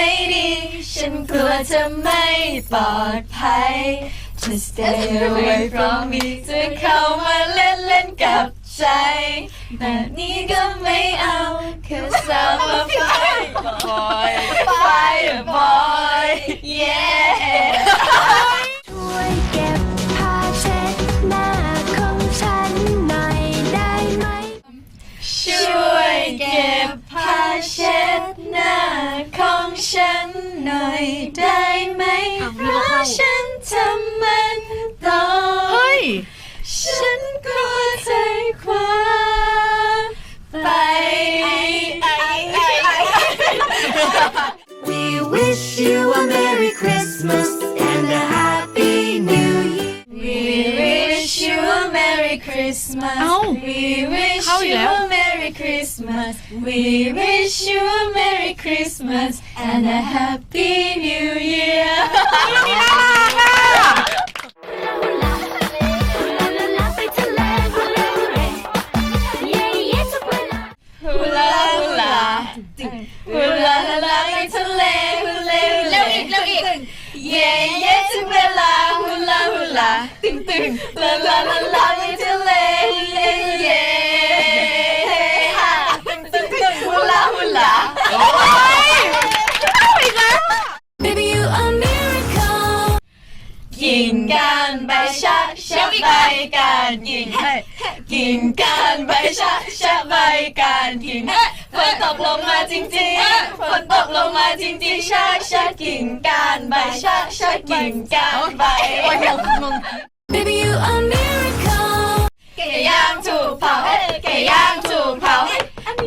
ไม่ดี ฉันกลัวจะไม่ปลอดภัย Just stay away from me จะเข้ามาเล่นเล่นกับใจแบบนี้ก็ไม่เอา Cause I'm a fire boy ฉันหน่อยได้ไหมเพราะฉันทำมั Merry Christmas เอ้า We wish เข้าอีก you แล้ว a Merry Christmas We wish you a Merry Christmas and a Happy New Year ไปท นกันใบชะชะใบกันกินกินกันใบชะชะใบกันกินฝนตกลงมาจริงๆฝนตกลงมาจริงๆชะชะกินกันใบชะชะกินกันใบ Baby you a miracle ไก่ย่างถูกเผาไก่ย่างถูกเผา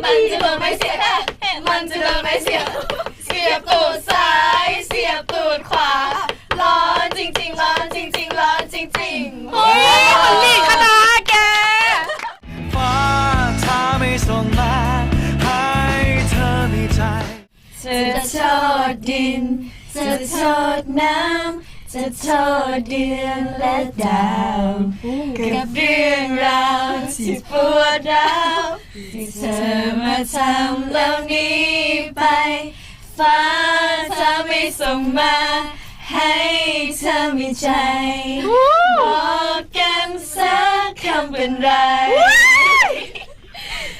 มันจะโดนไม่เสียมันจะโดนไม่เสีย เฮ้ยมันลีคณะแก ฟ้าถ้าไม่ส่งมาให้เธอมีใจ จะโทษดิน จะโทษน้ำ จะโทษเดือนและดาวกับเรื่องราวที่ปวดร้าวที่เธอมาทำเหล่านี้ไป ฟ้าถ้าไม่ส่งมา ให้เธอมีใจบอกกันสักคำ เป็นไร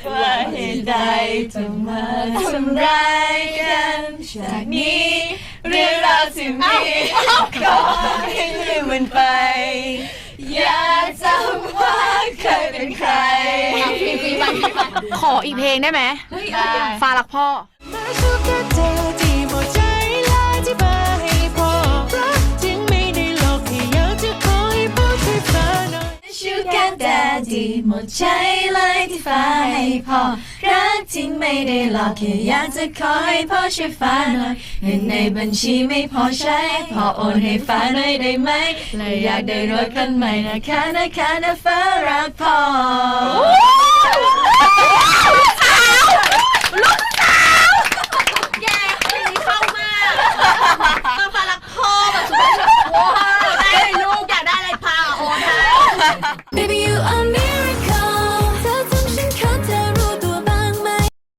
ว่าเหตุใดต้องมาทำร้ายกันจากนี้ เรื่องราวที่มีขอให้ลืมมันไป อย่าจำว่าเคยเป็นใคร ขออีกเพลงได้ไหมฟ้ารักพ่อ ดีหมดใจเลยที่ฟ้าให้พ่อรักจริงไม่ได้หลอกแค่อยากจะขอให้พ่อช่วยฟ้าหน่อยเงินในบัญชีไม่พอใช้พอโอนให้ฟ้าหน่อยได้ไหมเลยอยากได้รถคันใหม่นะคะนะคะนะฟ้ารักพ่อ